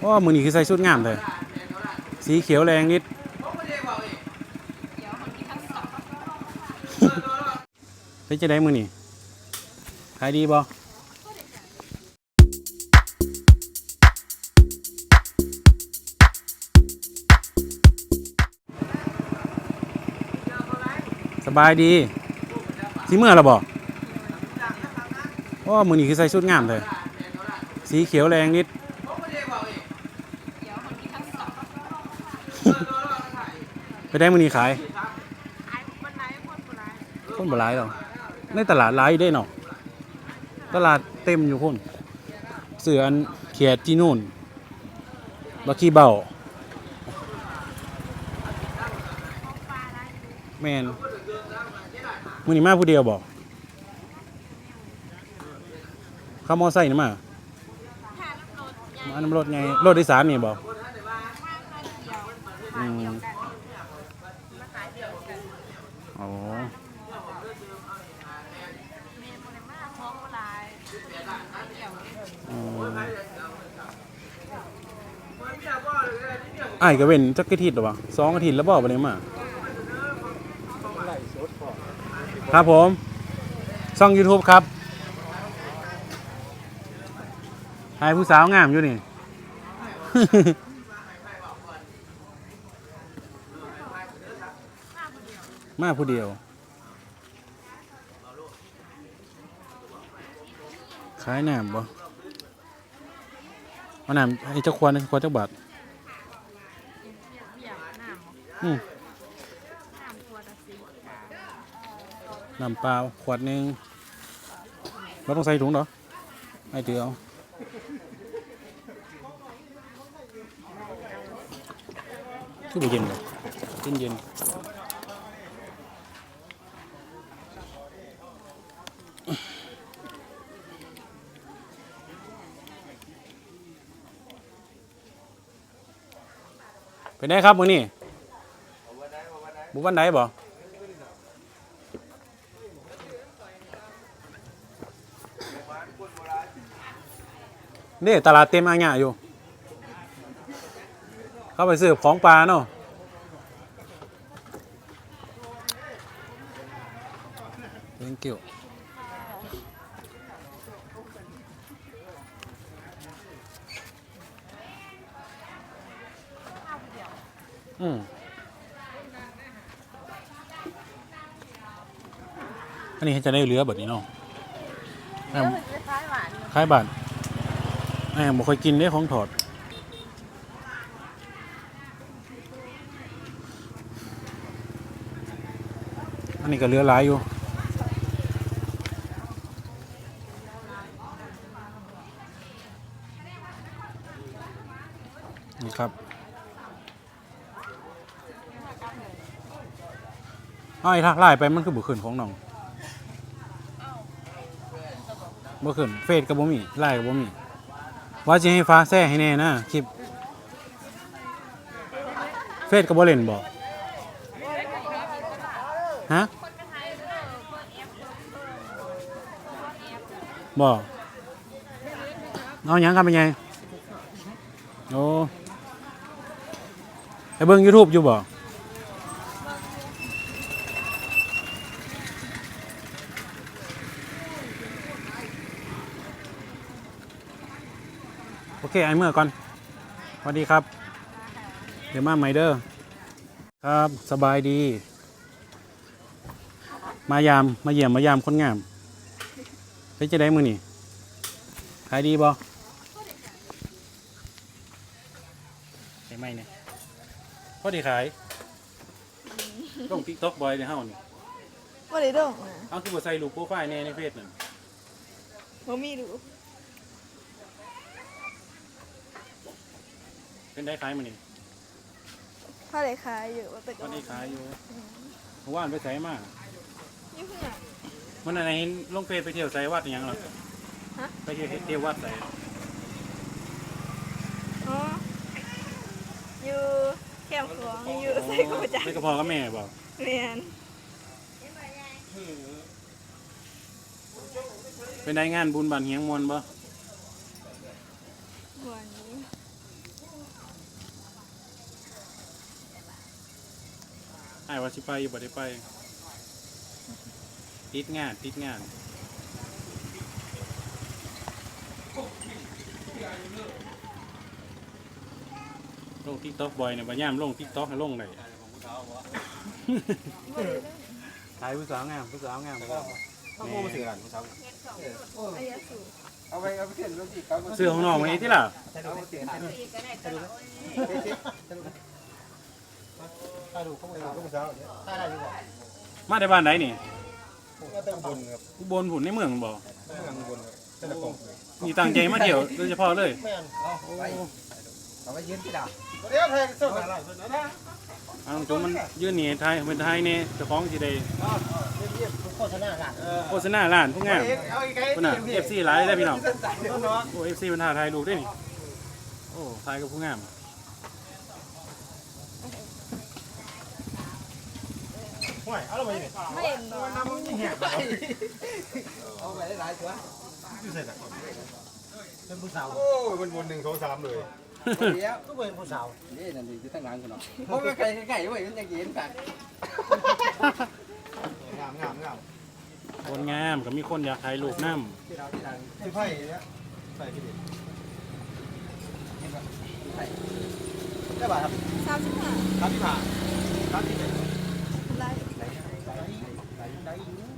โอ้มือนี้คือใส่ชุดงามเลยสีเขียวแรงนิดเป็นจะได้มือนี่ขายดีบ่สบายดีสีเมื่อระบ่โอ้มือนี่คือใส่ชุดงามเลยสีเขียวแรงนิด ไปได้มือนี้ขายคนบ่หลายหรอกในตลาดหลายอยู่ได้เนาะตลาดเต็มอยู่คนเสืออันเขียดจีนู่นบักขี้เบาแมนมือนี้มาผู้เดียวบอกข้ามมอไซค์นี่มามาน้ำรถไงรถโดยสารนี่บอกอืมอ๋อ ไอ้ายก็เว้นจักอาทิตย์หรอวะสองอาทิตย์แล้วบอกไปเลยมาครับผม ช่อง YouTube ครับถ่ายผู้สาวงามอยู่นี่ มาผู้เดียว ขายน้ำบ่เอาน้ำให้เจ้าควรนะควรเจ้าบาทอืมน้ำเปล่าขวดหนึ่งเราต้องใส่ถุงเหรอไอ้เดียวคือบ่เย็นเลยเย็นเย็น เป็นไงครับมือนี่บุวันไหนบ่นี่ตลาดเต็มอาญะอยู่ เข้าไปซื้อของปลาเนาะ thank you อืมอันนี้จะได้เรือแบบนี้เนาะแอมคล้ายหวานคล้ายบาทแอมบ่เคยกินได้ของถอด อันนี้ก็เรือหลายอยู่นี่ครับ อ้าไอ้ท่าไล่ไปมันคือบุขึ้นของน้องบุขึ้นเฟซกับบ่มีไล่กับบ่มีว่าจะให้ฟ้าแซ่ให้แน่นะคลิปเฟซกับบ่เล่นบ่ฮะบ่เอาหยังกันเป็นไงโอ้ไอ้เบิ่ง YouTube อยู่บ่ เคไอ้เมื่อก่อนสวัสดีครับ เดี๋ยวมาใหม่เด้อครับสบายดี มายามมาเยี่ยมมายามคนงามเป็นจะได้มือนี่ขายดีบ่ใช่ไหมเนี่ยพอดีขายต้องติ๊กต็อกบอยในเฮ้านี่ว่าได้ดอกนะเอาคือบ่ใส่รูปโปรไฟล์แน่ในเฟซนั่นบ่มีดู เป็นได้ขายมือนี่ถ้าได้ขายอยู่ว่าแต่พก็อดีขายอยู่เมื่อวานไปใส่มานี่เพื่อนมันอะไรลงเฟซไปเที่ยวไสวัดอหยังหรอฮะไปเที่ยวเที่ยววัดไสอ๋ออยู่แคมป์ของอยู่ใส่กูจักนี่ก็พอกับแม่บอกเรียนเป็นได้งานบุญบันเฮียงมวลบ่หัวนี้ อ้ายว่าสิไปอยู่บ่ได้ไปติดงานติดงานลงทิกตอกบ่อยเนี่ยบ่ย่ามลงทิกตอกให้ลงได้ถ่ายผู้สาวงามผู้สาวงามต้องโง่มาสื่อกันผู้ชายอายะสูเอาไปเอาไปเขียนรถจีบเสื้อของน้องไว้ที่ล่ะ เอาไปเขียนสีก็ได้ตลอดถ้าดูข้อมูลก็ผู้ชายถ้าได้ดีกว่ามาได้บ้านไหนนี่ก็ต้องบนครับอุบลผุนในเมืองบ่เมืองบนครับเส้นตะกงมีตั้งใจมาเที่ยวโดยเฉพาะเลยแม่นเอาไปเอาไปยืนที่ดาวเดี๋ยวแทงเสื้ออะไรนะเอาจงมันยืนหนีไทยเป็นไทยเนี่ยเจ้าของสิได้เรียบโฆษณาหลักโฆษณาร้านผู้งามเอาอีกไงพุ่นน่ะ FC หลายได้อพี่น้องน้องโอ้ FC มันถ่ายถ่ายรูปได้นี่โอ้ถ่ายกับผู้งาม ห่วยเอาเราไปนี่ไม่เห็นหรอน้ำมันเหี้ยเอาไปได้หลายตัวอยู่เสร็จเป็นผู้สาวโอ้ยมันบนหนึ่งสองสามเลยเดี๋ยวก็เป็นผู้สาวนี่นั่นดิอยู่ทางหลังกันเนาะเพราะว่าไก่ไก่ไว้มันยังเห็นกันงามงามงามคนงามก็มีคนอยากถ่ายรูปนำที่เราที่เราที่ไพ่เนี่ยใส่ที่ดิได้ป่ะครับสามสิบห้าครับที่ผ่าครับที่ไหน ไลค์ ได้ได้ได้ได้ได้ได้เยอะ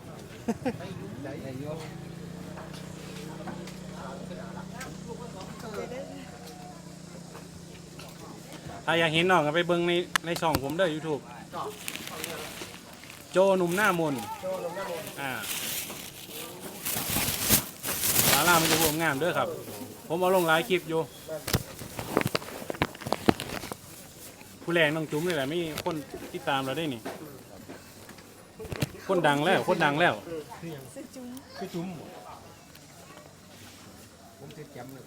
ถ้าอยากเห็นน้องก็ไปเบิ่งในในช่องผมเด้อ YouTube โจหนุ่มหน้ามนลานอ่าสารามันจะรวมงามเด้อครับ ผมเอาลงหลายคลิปอยู่ ผู้แรงน้องจุ๋มเลยแหละมีคนติดตามเราได้นี่ คนดังแล้วคนดังแล้วสจุ้มคือจุ้มผมติดแกมเลย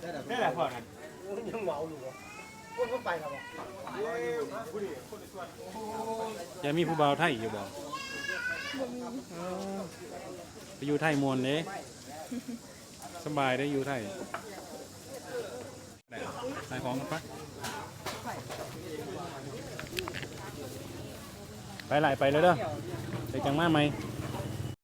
ได้แหละพอกันยังเมาอยู่อะคนก็ไปครับจะมีผู้บ่าวไทยอยู่บ่ไปอยู่ไทยมวนเด้สบายได้อยู่ไทยได้ขายของกันปะ ไปหลายไปเลยเด้อไปจังมากไหม